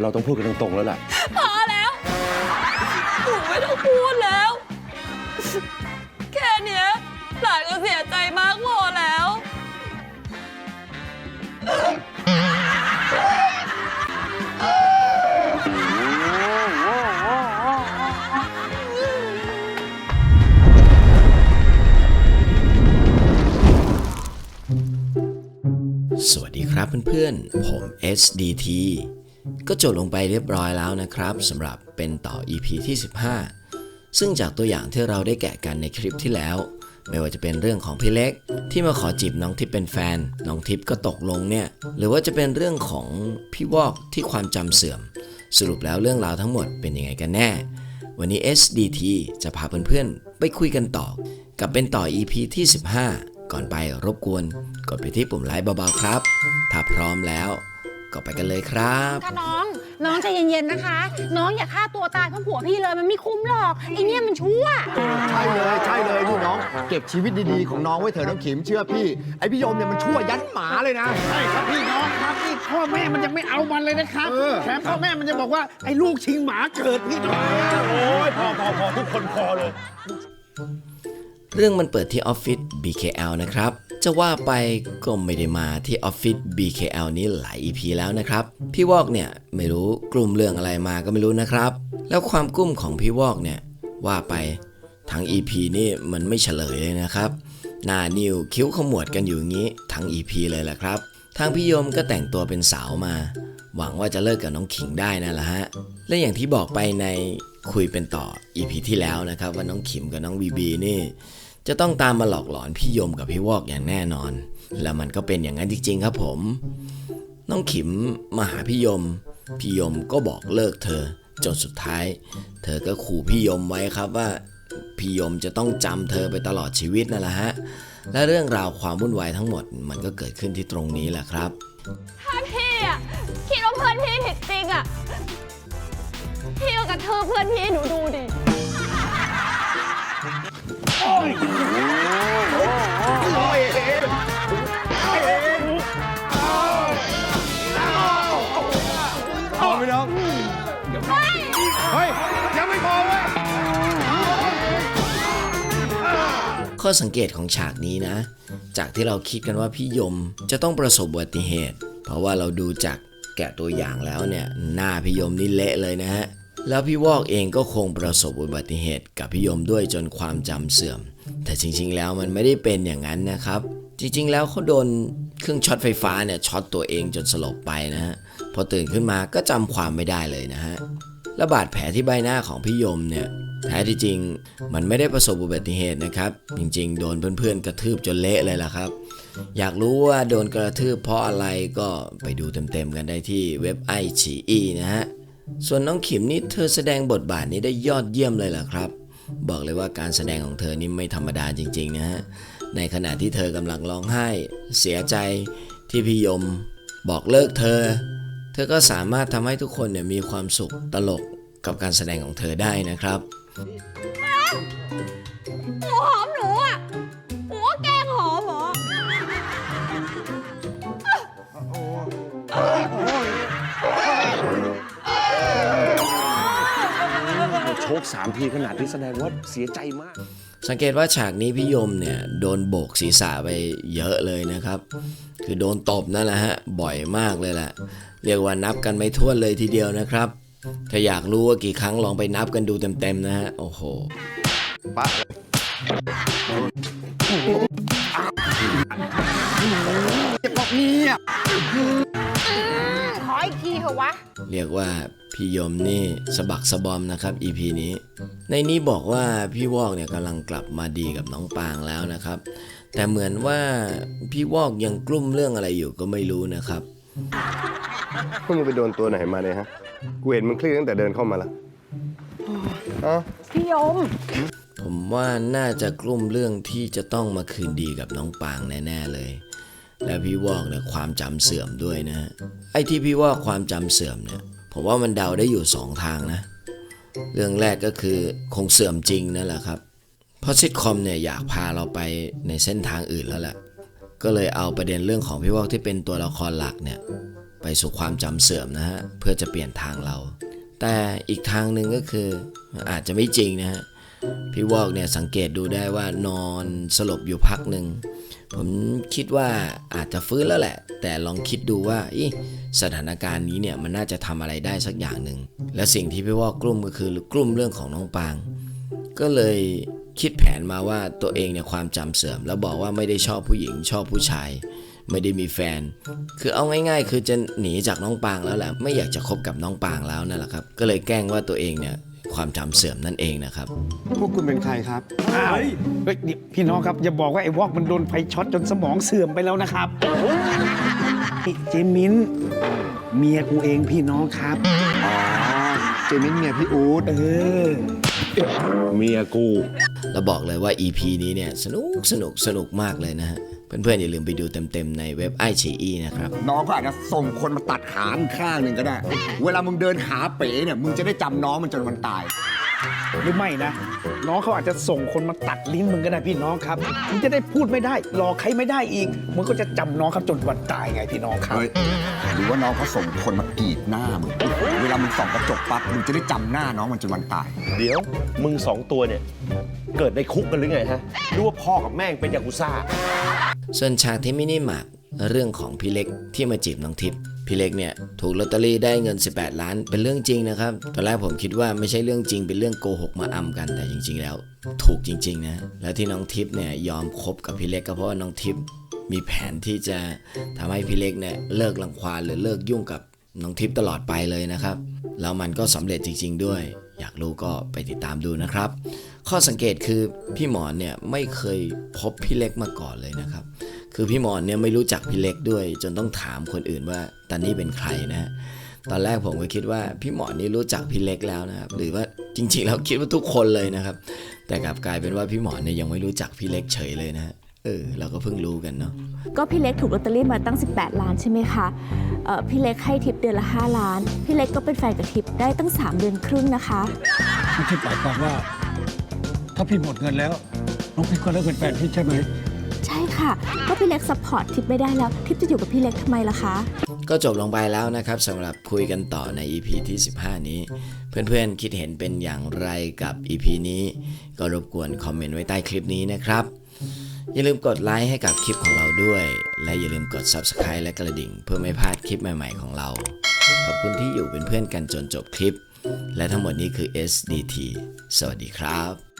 เราต้องพูดกันตรงๆแล้วล่ะ พอแล้วหนูไม่ต้องพูดแล้ว แค่เนี้ยหลานก็เสียใจมากพอแล้ว สวัสดีครับเพื่อนๆ ผม SDT ก็จบลงไปเรียบร้อยแล้วนะครับสำหรับเป็นต่อ EP ที่ 15 ซึ่งจากตัวอย่างที่เราได้แกะกันในคลิปที่แล้ว ไม่ว่าจะเป็นเรื่องของพี่เล็ก ที่มาขอจีบน้องทิพย์เป็นแฟน น้องทิพย์ก็ตกลงเนี่ย หรือว่าจะเป็นเรื่องของพี่วอกที่ความจำเสื่อม สรุปแล้วเรื่องราวทั้งหมดเป็นยังไงกันแน่ วันนี้ SDT จะพาเพื่อนๆไปคุยกันต่อ กับเป็นต่อ EP ที่ 15 ก่อนไปรบกวน กดไปที่ปุ่มไลค์เบาๆครับ ถ้าพร้อมแล้ว ก็ไปกันเลยครับ ค่ะน้อง น้องใจเย็นๆนะคะ น้องอย่าฆ่าตัวตายเพราะผัวพี่เลยมันไม่คุ้มหรอกไอเนี่ยมันชั่ว ใช่เลยใช่เลยนี่น้อง เก็บชีวิตดีๆของน้องไว้เถอะน้องขิมเชื่อพี่ ไอพี่โยมเนี่ยมันชั่วยันหมาเลยนะ ใช่ครับพี่น้องครับนี่พ่อแม่มันยังไม่เอามันเลยนะครับเออ แถมพ่อแม่มันจะบอกว่าไอ้ลูกชิงหมาเกิดพี่น้อง โอ้ยพอพอพอทุกคนพอเลย เรื่องมันเปิดที่ออฟฟิศ BKL นะครับ จะว่าไปก็ไม่ได้มาที่ออฟฟิศ BKL นี้หลาย EP แล้วนะครับ พี่วอกเนี่ยไม่รู้กลุ่มเรื่องอะไรมาก็ไม่รู้นะครับ แล้วความกุ้มของพี่วอกเนี่ยว่าไปทั้ง EP นี่มันไม่เฉลยเลยนะครับ หน้านิ้วคิ้วขมวดกันอยู่งี้ทั้ง EP เลยแหละครับ ทางพี่โยมก็แต่งตัวเป็นสาวมา หวังว่าจะเลิกกับน้องขิงได้นั่นแหละฮะ และอย่างที่บอกไปในคุยเป็นต่อ EP ที่แล้วนะครับ ว่าน้องขิมกับน้องบีบีนี่ จะต้องตามมาหลอกหลอนพี่ยมกับพี่วอกอย่างแน่นอน แล้วมันก็เป็นอย่างนั้นจริงๆครับผม น้องขิมมาหาพี่ยม พี่ยมก็บอกเลิกเธอ จนสุดท้าย เธอก็ขู่พี่ยมไว้ครับว่าพี่ยมจะต้องจำเธอไปตลอดชีวิตนั่นแหละฮะและเรื่องราวความวุ่นวายทั้งหมดมันก็เกิดขึ้นที่ตรงนี้แหละครับ เพื่อนพี่ผิดจริงอะพี่ก็กระเทืบเพื่อนพี่หนูดูดิพอไหมน้องเฮ้ย ยังไม่พอเว้ย ข้อสังเกตของฉากนี้นะ จากที่เราคิดกันว่าพี่ยมจะต้องประสบอุบัติเหตุ เพราะว่าเราดูจาก แกะตัวอย่างแล้วเนี่ยหน้าพี่ยมนี่เละเลยนะฮะแล้วพี่วอกเองก็คงประสบอุบัติเหตุกับพี่ยมด้วยจนความจำเสื่อม แต่จริงๆแล้วมันไม่ได้เป็นอย่างนั้นนะครับ จริงๆแล้วเขาโดนเครื่องช็อตไฟฟ้าเนี่ยช็อตตัวเองจนสลบไปนะฮะพอตื่นขึ้นมาก็จำความไม่ได้เลยนะฮะและบาดแผลที่ใบหน้าของพี่ยมเนี่ย แท้ที่จริงมันไม่ได้ประสบอุบัติเหตุนะครับ จริงๆ โดนเพื่อนๆ กระทืบจนเละเลยล่ะครับ อยากรู้ว่าโดนกระทืบเพราะอะไรก็ไปดูเต็มๆกันได้ที่เว็บไอฉีอีนะฮะส่วนน้องขิมนี่เธอแสดงบทบาทนี้ได้ยอดเยี่ยมเลยล่ะครับ บอกเลยว่าการแสดงของเธอนี่ไม่ธรรมดาจริงๆนะฮะในขณะที่เธอกำลังร้องไห้ เสียใจที่พี่ยม บอกเลิกเธอ เธอก็สามารถทำให้ทุกคนเนี่ยมีความสุขตลกกับการแสดงของเธอได้นะครับ หนูหอมหนูอะหนูว่าแกงหอมเหรอโชคสามทีขนาดที่แสดงว่าเสียใจมาก สังเกตว่าฉากนี้พี่ยมเนี่ยโดนโบกศีรษะไปเยอะเลยนะครับ คือโดนตบนั่นแหละฮะบ่อยมากเลยแหละเรียกว่านับกันไม่ถ้วนเลยทีเดียวนะครับ ถ้าอยากรู้ว่ากี่ครั้งลองไปนับกันดูเต็มๆนะฮะ โอ้โหปะเจ็บพวกนี้อะขออีกทีเถอะวะ เรียกว่าพี่ยมนี่สะบักสะบอมนะครับ EP นี้ ในนี้บอกว่าพี่วอกเนี่ยกำลังกลับมาดีกับน้องปางแล้วนะครับ แต่เหมือนว่าพี่วอกยังกลุ้มเรื่องอะไรอยู่ก็ไม่รู้นะครับพวกมึงไปโดนตัวไหนมาเนี่ยฮะ กูเห็นมึงเครียดตั้งแต่เดินเข้ามาแล้วเอ้าพี่ยม ผมว่าน่าจะกลุ้มเรื่องที่จะต้องมาคืนดีกับน้องปางแน่ๆเลย และพี่วอกเนี่ยความจำเสื่อมด้วยนะฮะไอ้ที่พี่วอกความจำเสื่อมเนี่ย ผมว่ามันเดาได้อยู่สองทางนะ เรื่องแรกก็คือคงเสื่อมจริงนั่นแหละครับ เพราะซิทคอมเนี่ยอยากพาเราไปในเส้นทางอื่นแล้วแหละ ก็เลยเอาประเด็นเรื่องของพี่วอกที่เป็นตัวละครหลักเนี่ย ไปสู่ความจำเสื่อมนะฮะเพื่อจะเปลี่ยนทางเรา แต่อีกทางหนึ่งก็คืออาจจะไม่จริงนะฮะพี่วอกเนี่ยสังเกตดูได้ว่านอนสลบอยู่พักหนึ่งผมคิดว่าอาจจะฟื้นแล้วแหละ แต่ลองคิดดูว่าอิสถานการณ์นี้เนี่ยมันน่าจะทำอะไรได้สักอย่างหนึ่ง และสิ่งที่พี่วอกกลุ้มก็คือกลุ้มเรื่องของน้องปาง ก็เลยคิดแผนมาว่าตัวเองเนี่ยความจำเสื่อม แล้วบอกว่าไม่ได้ชอบผู้หญิงชอบผู้ชาย ไม่ได้มีแฟน คือเอาง่ายๆ คือจะหนีจากน้องปางแล้วแหละไม่อยากจะคบกับน้องปางแล้วนั่นแหละครับ ก็เลยแกล้งว่าตัวเองเนี่ยความจำเสื่อมนั่นเองนะครับ พวกคุณเป็นใครครับ อ้าวเฮ้ยนี่พี่น้องครับอย่าบอกว่าไอ้วอกมันโดนไฟช็อตจนสมองเสื่อมไปแล้วนะครับนี่เจมินเมียกูเองพี่น้องครับอ๋อเจมินเมียพี่อู๊ด เออ เมียกู แล้วบอกเลยว่า EP นี้เนี่ยสนุกสนุกสนุกมากเลยนะฮะ เพื่อนๆอย่าลืมไปดูเต็มๆในเว็บไอชีนะครับ น้องก็อาจจะส่งคนมาตัดขามึงข้างหนึ่งก็ได้ เวลามึงเดินขาเป๋เนี่ยมึงจะได้จำน้องมันจนวันตาย หรือไม่นะ น้องเขาอาจจะส่งคนมาตัดลิ้นมึงก็ได้พี่น้องครับมึงจะได้พูดไม่ได้หลอกใครไม่ได้อีกมึงก็จะจำน้องเขาจนวันตายไงพี่น้องครับ เฮ้ยหรือว่าน้องเขาส่งคนมากรีดหน้ามึง เวลามึงส่องกระจกปั๊บมึงจะได้จำหน้าน้องมันจนวันตาย เดี๋ยวมึงสองตัวเนี่ย เกิดในคุกกันหรือไงฮะหรือว่าพ่อกับแม่งเป็นยากุซ่า ส่วนฉากที่มินิมาร์กเรื่องของพี่เล็กที่มาจีบน้องทิพย์พี่เล็กเนี่ยถูกลอตเตอรี่ได้เงิน 18 ล้านเป็นเรื่องจริงนะครับตอนแรกผมคิดว่าไม่ใช่เรื่องจริงเป็นเรื่องโกหกมาอำกันแต่จริง ๆ แล้ว ถูกจริงๆนะแล้วที่น้องทิพย์เนี่ยยอมคบกับพี่เล็กก็เพราะว่าน้องทิพย์มีแผนที่จะทำให้พี่เล็กเนี่ยเลิกรังควานหรือเลิกยุ่งกับน้องทิพย์ตลอดไปเลยนะครับแล้วมันก็สำเร็จจริง ๆ ด้วย อยากรู้ก็ไปติดตามดูนะครับ ข้อสังเกตคือพี่หมอนเนี่ยไม่เคยพบพี่เล็กมาก่อนเลยนะครับ คือพี่หมอนเนี่ยไม่รู้จักพี่เล็กด้วย จนต้องถามคนอื่นว่าตอนนี้เป็นใครนะฮะตอนแรกผมก็คิดว่าพี่หมอนนี่รู้จักพี่เล็กแล้วนะครับ หรือว่าจริงๆแล้วคิดว่าทุกคนเลยนะครับ แต่กลับกลายเป็นว่าพี่หมอนเนี่ยยังไม่รู้จักพี่เล็กเฉยเลยนะฮะเออเราก็เพิ่งรู้กันเนาะก็พี่เล็กถูกลอตเตอรี่มาตั้ง 18 ล้านใช่ไหมคะเอ่อพี่เล็กให้ทิปเดือนละ 5 ล้าน พี่เล็กก็เป็นแฟนกับทิปได้ตั้ง 3 เดือนครึ่งนะคะไม่ใช่หมายความว่า ถ้าพี่หมดเงินแล้ว น้องพี่ก็เลิกเป็นแฟนพี่ใช่ไหม ใช่ค่ะก็พี่เล็กซัพพอร์ตทิปไม่ได้แล้ว ทิปจะอยู่กับพี่เล็กทำไมล่ะคะ ก็จบลงไปแล้วนะครับสำหรับคุยกันต่อใน EP ที่ 15 นี้ เพื่อนๆคิดเห็นเป็นอย่างไรกับ EP นี้ ก็รบกวนคอมเมนต์ไว้ใต้คลิปนี้นะครับ อย่าลืมกดไลค์ให้กับคลิปของเราด้วย และอย่าลืมกด Subscribe และกระดิ่ง เพื่อไม่พลาดคลิปใหม่ๆของเรา ขอบคุณที่อยู่เป็นเพื่อนกันจนจบคลิป และทั้งหมดนี้คือ SDT สวัสดีครับ